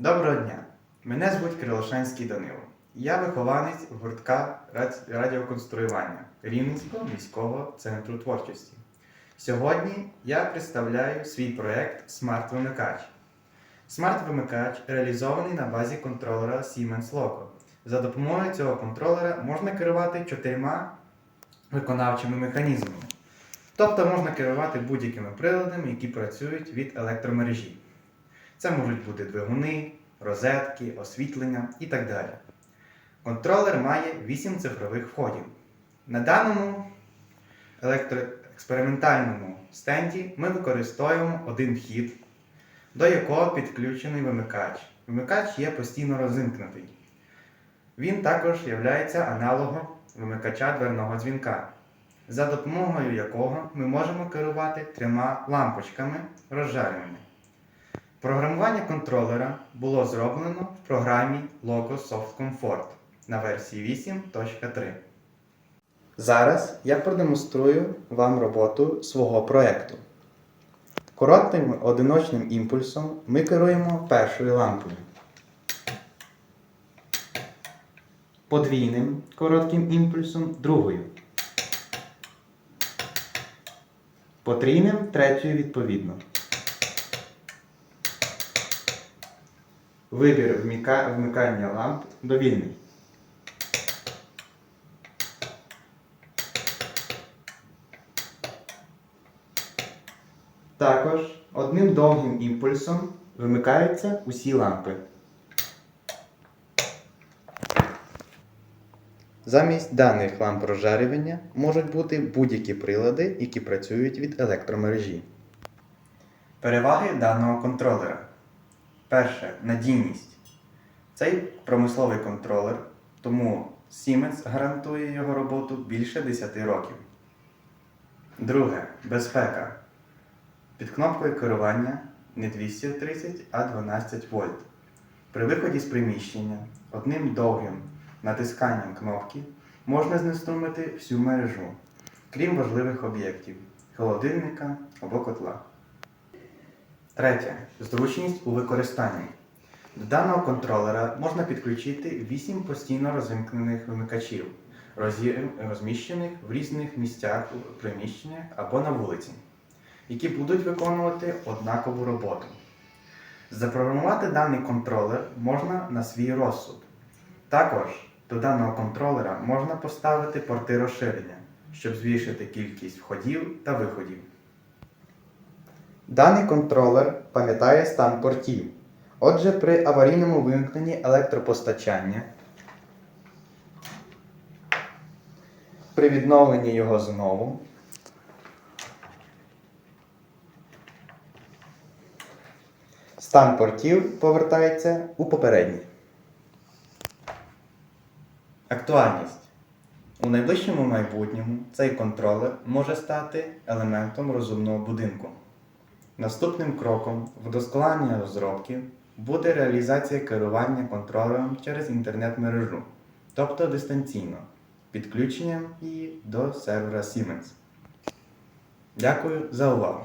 Доброго дня! Мене звуть Крилошанський Данило. Я вихованець гуртка радіоконструювання Рівненського міського центру творчості. Сьогодні я представляю свій проєкт Смарт-вимикач. Смарт-вимикач реалізований на базі контролера Siemens Loco. За допомогою цього контролера можна керувати чотирма виконавчими механізмами. Тобто можна керувати будь-якими приладами, які працюють від електромережі. Це можуть бути двигуни, розетки, освітлення і так далі. Контролер має 8 цифрових входів. На даному електроекспериментальному стенді ми використовуємо один вхід, до якого підключений вимикач. Вимикач є постійно розімкнутий. Він також є аналогом вимикача дверного дзвінка, за допомогою якого ми можемо керувати трьома лампочками розжарювання. Програмування контролера було зроблено в програмі Logo Soft Comfort на версії 8.3. Зараз я продемонструю вам роботу свого проєкту. Коротким одиночним імпульсом ми керуємо першою лампою. Подвійним коротким імпульсом другою. Потрійним третьою відповідно. Вибір вмикання ламп довільний. Також одним довгим імпульсом вимикаються усі лампи. Замість даних ламп розжарювання можуть бути будь-які прилади, які працюють від електромережі. Переваги даного контролера. Перше надійність. Цей промисловий контролер, тому Siemens гарантує його роботу більше 10 років. Друге безпека. Під кнопкою керування не 230, а 12 вольт. При виході з приміщення одним довгим натисканням кнопки можна знеструмити всю мережу, крім важливих об'єктів холодильника або котла. Третє. Зручність у використанні. До даного контролера можна підключити 8 постійно розімкнених вимикачів, розміщених в різних місцях у приміщеннях або на вулиці, які будуть виконувати однакову роботу. Запрограмувати даний контролер можна на свій розсуд. Також до даного контролера можна поставити порти розширення, щоб збільшити кількість входів та виходів. Даний контролер пам'ятає стан портів. Отже, при аварійному вимкненні електропостачання, при відновленні його знову, стан портів повертається у попередній. Актуальність. У найближчому майбутньому цей контролер може стати елементом розумного будинку. Наступним кроком вдосконалення розробки буде реалізація керування контролером через інтернет-мережу, тобто дистанційно, підключенням її до сервера Siemens. Дякую за увагу!